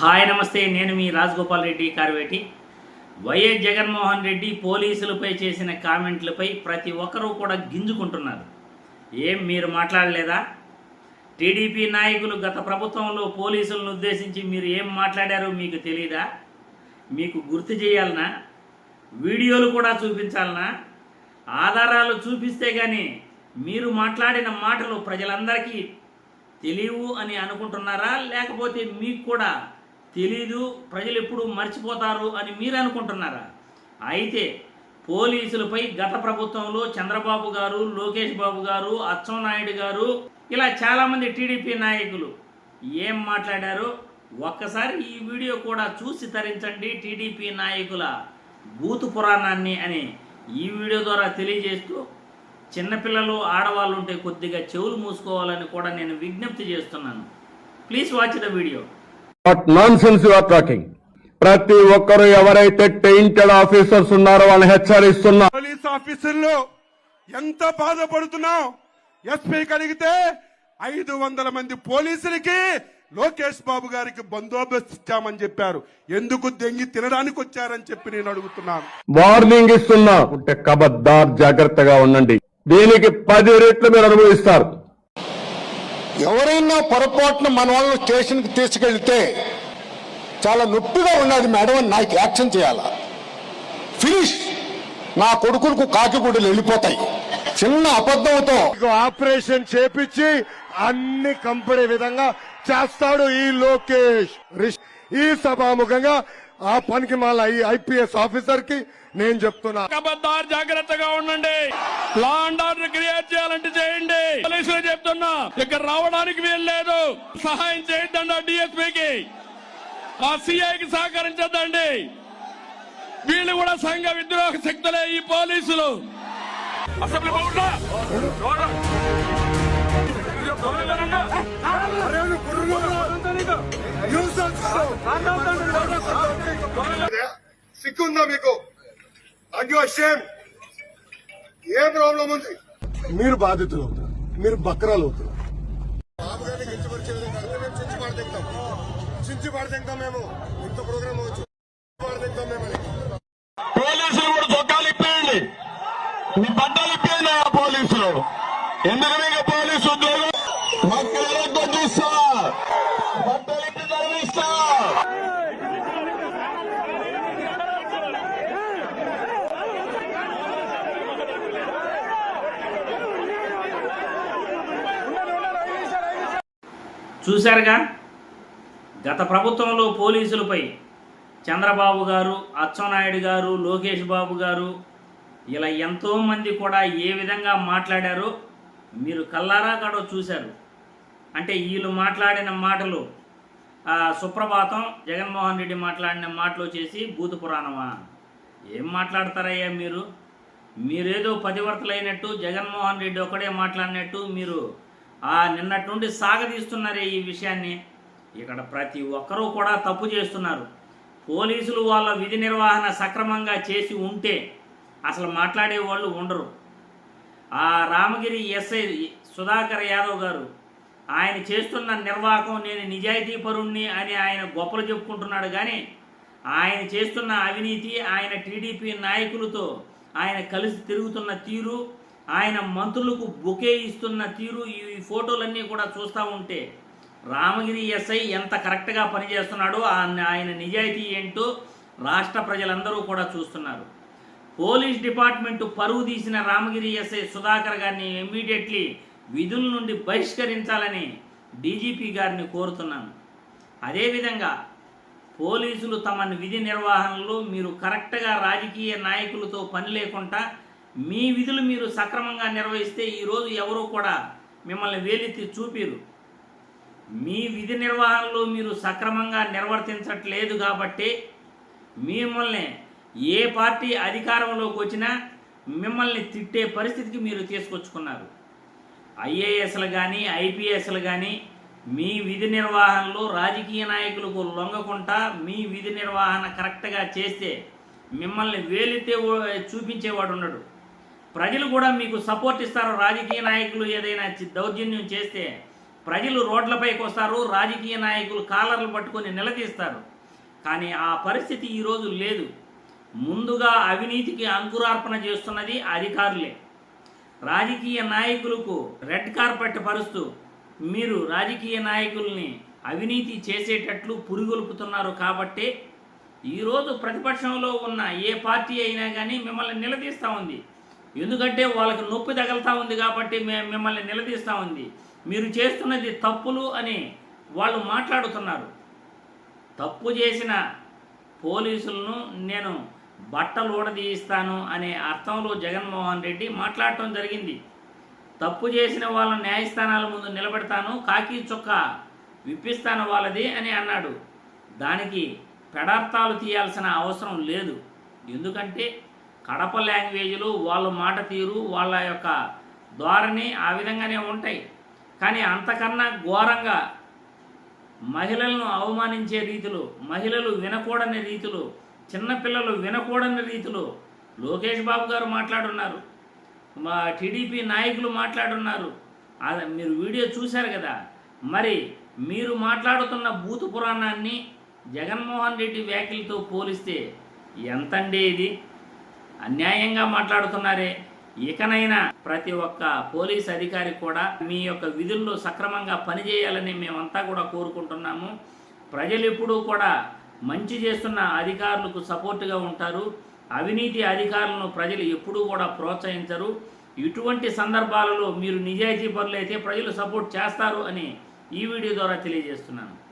Hi నమస్తే నేను మీ రాజగోపాల్ రెడ్డి కార్వేటి. వైఎస్ జగన్మోహన్ రెడ్డి పోలీసులపై చేసిన కామెంట్లపై ప్రతి ఒక్కరూ కూడా గింజుకుంటున్నారు. ఏం మీరు మాట్లాడలేదా? టీడీపీ నాయకులు గత ప్రభుత్వంలో పోలీసులను ఉద్దేశించి మీరు ఏం మాట్లాడారో మీకు తెలీదా? మీకు గుర్తు చేయాలనా? వీడియోలు కూడా చూపించాలనా? ఆధారాలు చూపిస్తే కానీ మీరు మాట్లాడిన మాటలు ప్రజలందరికీ తెలియవు అని అనుకుంటున్నారా? లేకపోతే మీకు కూడా తెలీదు ప్రజలు ఎప్పుడు మర్చిపోతారు అని మీరు అనుకుంటున్నారా అయితే పోలీసులపై గత ప్రభుత్వంలో చంద్రబాబు గారు లోకేష్ బాబు గారు అచ్చెన్నాయుడు గారు ఇలా చాలామంది టీడీపీ నాయకులు ఏం మాట్లాడారో ఒక్కసారి ఈ వీడియో కూడా చూసి తరించండి టీడీపీ నాయకుల బూతు పురాణాన్ని అని ఈ వీడియో ద్వారా తెలియజేస్తూ చిన్నపిల్లలు ఆడవాళ్ళు ఉంటే కొద్దిగా చెవులు మూసుకోవాలని కూడా నేను విజ్ఞప్తి చేస్తున్నాను. Please watch the video what nonsense you are talking ప్రతి ఒక్కరు ఎవరైతే టెయింటెడ్ ఆఫీసర్స్ ఉన్నారో వాళ్ళని హెచ్చరిస్తున్నా. పోలీస్ ఆఫీసర్లు ఎంత బాధపడుతున్నాం ఎస్పీకి అడిగితే ఐదు వందల మంది పోలీసులకి లోకేష్ బాబు గారికి బందోబస్తు ఇచ్చామని చెప్పారు. ఎందుకు దెంగి తినడానికి వచ్చారని చెప్పి నేను అడుగుతున్నాను వార్నింగ్ ఇస్తున్నా. ఉంటే కబద్దార్ జాగ్రత్తగా ఉండండి. దీనికి పది రెట్లు మీరు అనుభవిస్తారు. ఎవరైనా పొరపాటున మన వాళ్ళని స్టేషన్కి తీసుకెళ్తే చాలా నొప్పిగా ఉన్నది మేడం అని నాకు యాక్షన్ చేయాలా? ఫినిష్! నా కొడుకులకు కాకిగూడలు వెళ్ళిపోతాయి. చిన్న అబద్ధంతో ఆపరేషన్ చేపించి అన్ని కంపెనీ విధంగా చేస్తాడు ఈ లోకేష్. ఈ సభాముఖంగా ఆ పనికి మళ్ళీ ఈ ఐపీఎస్ ఆఫీసర్కి నేను చెప్తున్నా. జాగ్రత్తగా ఉండండి. లా అండ్ ఆర్డర్ ఇక్కడ రావడానికి వీలు లేదు. సహాయం చేయొద్దండి ఆ డిఎస్పీకి ఆ సిఐకి సహకరించద్దండి వీళ్ళు కూడా సంఘ విద్రోహ శక్తులే ఈ పోలీసులు. అసెంబ్లీ సిగ్గుందా మీకు? అయ్యో షేమ్ ఏ ప్రాబ్లం ఉంది? మీరు బాధితులు అవుతారు. మీరు బక్రాలు అవుతారు. చించి పడతాం మేము ఇంత ప్రోగ్రామ్ అవచ్చు పడతాం మేము పోలీసులు కూడా చొక్కాలు ఇప్పేయండి. మీ బట్టలు ఇప్పేయండి ఆ పోలీసులు. ఎందుకు మీకు పోలీసు ఉద్యోగం? మక్కలతో చూస్తా. బట్టలు ఇప్పి చదివిస్తా చూశారుగా? గత ప్రభుత్వంలో పోలీసులపై చంద్రబాబు గారు అచ్చెన్నాయుడు గారు లోకేష్ బాబు గారు ఇలా ఎంతోమంది కూడా ఏ విధంగా మాట్లాడారో మీరు కల్లారా కాడో చూశారు. అంటే వీళ్ళు మాట్లాడిన మాటలు సుప్రభాతం జగన్మోహన్ రెడ్డి మాట్లాడిన మాటలు చేసి భూత పురాణమా? ఏం మాట్లాడతారయ్యా మీరు? మీరేదో పతివర్తలైనట్టు జగన్మోహన్ రెడ్డి ఒకడే మాట్లాడినట్టు మీరు నిన్నటి నుండి సాగదీస్తున్నారే ఈ విషయాన్ని. ఇక్కడ ప్రతి ఒక్కరూ కూడా తప్పు చేస్తున్నారు. పోలీసులు వాళ్ళ విధి నిర్వహణ సక్రమంగా చేసి ఉంటే అసలు మాట్లాడే వాళ్ళు ఉండరు. ఆ రామగిరి ఎస్ఐ సుధాకర్ యాదవ్ గారు ఆయన చేస్తున్న నిర్వాహకం నేను నిజాయితీ పరుణ్ణి అని ఆయన గొప్పలు చెప్పుకుంటున్నాడు కానీ ఆయన చేస్తున్న అవినీతి ఆయన టీడీపీ నాయకులతో ఆయన కలిసి తిరుగుతున్న తీరు ఆయన మంత్రులకు బొకే ఇస్తున్న తీరు ఈ ఫోటోలన్నీ కూడా చూస్తూ ఉంటే రామగిరి ఎస్ఐ ఎంత కరెక్ట్గా పనిచేస్తున్నాడో ఆయన నిజాయితీ ఏంటో రాష్ట్ర ప్రజలందరూ కూడా చూస్తున్నారు. పోలీస్ డిపార్ట్మెంట్ పరువు తీసిన రామగిరి ఎస్ఐ సుధాకర్ గారిని ఇమ్మీడియట్లీ విధుల నుండి బహిష్కరించాలని డీజీపీ గారిని కోరుతున్నాను. అదేవిధంగా పోలీసులు తమ విధి నిర్వహణలో మీరు కరెక్ట్గా రాజకీయ నాయకులతో పని లేకుండా మీ విధులు మీరు సక్రమంగా నిర్వహిస్తే ఈరోజు ఎవరూ కూడా మిమ్మల్ని వేలెత్తి చూపిరు. మీ విధి నిర్వహణలో మీరు సక్రమంగా నిర్వర్తించట్లేదు కాబట్టి మిమ్మల్ని ఏ పార్టీ అధికారంలోకి వచ్చినా మిమ్మల్ని తిట్టే పరిస్థితికి మీరు తీసుకొచ్చుకున్నారు. ఐఏఎస్లు కానీ ఐపీఎస్లు కానీ మీ విధి నిర్వహణలో రాజకీయ నాయకులకు లొంగకుండా మీ విధి నిర్వహణ కరెక్ట్గా చేస్తే మిమ్మల్ని వేలితే చూపించేవాడు ఉండడు. ప్రజలు కూడా మీకు సపోర్ట్ ఇస్తారు. రాజకీయ నాయకులు ఏదైనా దౌర్జన్యం చేస్తే ప్రజలు రోడ్లపైకి వస్తారు రాజకీయ నాయకులు కాలర్లు పట్టుకొని నిలదీస్తారు. కానీ ఆ పరిస్థితి ఈరోజు లేదు. ముందుగా అవినీతికి అంకురార్పణ చేస్తున్నది అధికారులే. రాజకీయ నాయకులకు రెడ్ కార్పెట్ పరుస్తూ మీరు రాజకీయ నాయకుల్ని అవినీతి చేసేటట్లు పురిగొల్పుతున్నారు కాబట్టి ఈరోజు ప్రతిపక్షంలో ఉన్న ఏ పార్టీ అయినా కానీ మిమ్మల్ని నిలదీస్తూ ఉంది. ఎందుకంటే వాళ్ళకి నొప్పి తగలుతూ ఉంది కాబట్టి మేము మిమ్మల్ని నిలదీస్తూ ఉంది. మీరు చేస్తున్నది తప్పులు అని వాళ్ళు మాట్లాడుతున్నారు. తప్పు చేసిన పోలీసులను నేను బట్టలు ఊడదీయిస్తాను అనే అర్థంలో జగన్మోహన్ రెడ్డి మాట్లాడటం జరిగింది. తప్పు చేసిన వాళ్ళ న్యాయస్థానాల ముందు నిలబెడతాను కాకి చొక్క విప్పిస్తాను వాళ్ళది అని అన్నాడు. దానికి పెడార్థాలు తీయాల్సిన అవసరం లేదు. ఎందుకంటే కడప లాంగ్వేజ్లు వాళ్ళ మాట తీరు వాళ్ళ యొక్క ధోరణి ఆ విధంగానే ఉంటాయి. కానీ అంతకన్నా ఘోరంగా మహిళలను అవమానించే రీతిలో మహిళలు వినకూడని రీతిలో చిన్నపిల్లలు వినకూడని రీతిలో లోకేష్ బాబు గారు మాట్లాడున్నారు. మా టీడీపీ నాయకులు మాట్లాడున్నారు. అది మీరు వీడియో చూశారు కదా? మరి మీరు మాట్లాడుతున్న భూత పురాణాన్ని జగన్మోహన్ రెడ్డి వ్యాఖ్యలతో పోలిస్తే ఎంతండి ఇది? అన్యాయంగా మాట్లాడుతున్నారే. ఇకనైనా ప్రతి ఒక్క పోలీస్ అధికారి కూడా మీ యొక్క విధుల్లో సక్రమంగా పనిచేయాలని మేమంతా కూడా కోరుకుంటున్నాము. ప్రజలు ఎప్పుడూ కూడా మంచి చేస్తున్న అధికారులకు సపోర్టుగా ఉంటారు. అవినీతి అధికారులను ప్రజలు ఎప్పుడూ కూడా ప్రోత్సహించరు. ఇటువంటి సందర్భాలలో మీరు నిజాయితీ పనులైతే ప్రజలు సపోర్ట్ చేస్తారు అని ఈ వీడియో ద్వారా తెలియజేస్తున్నాను.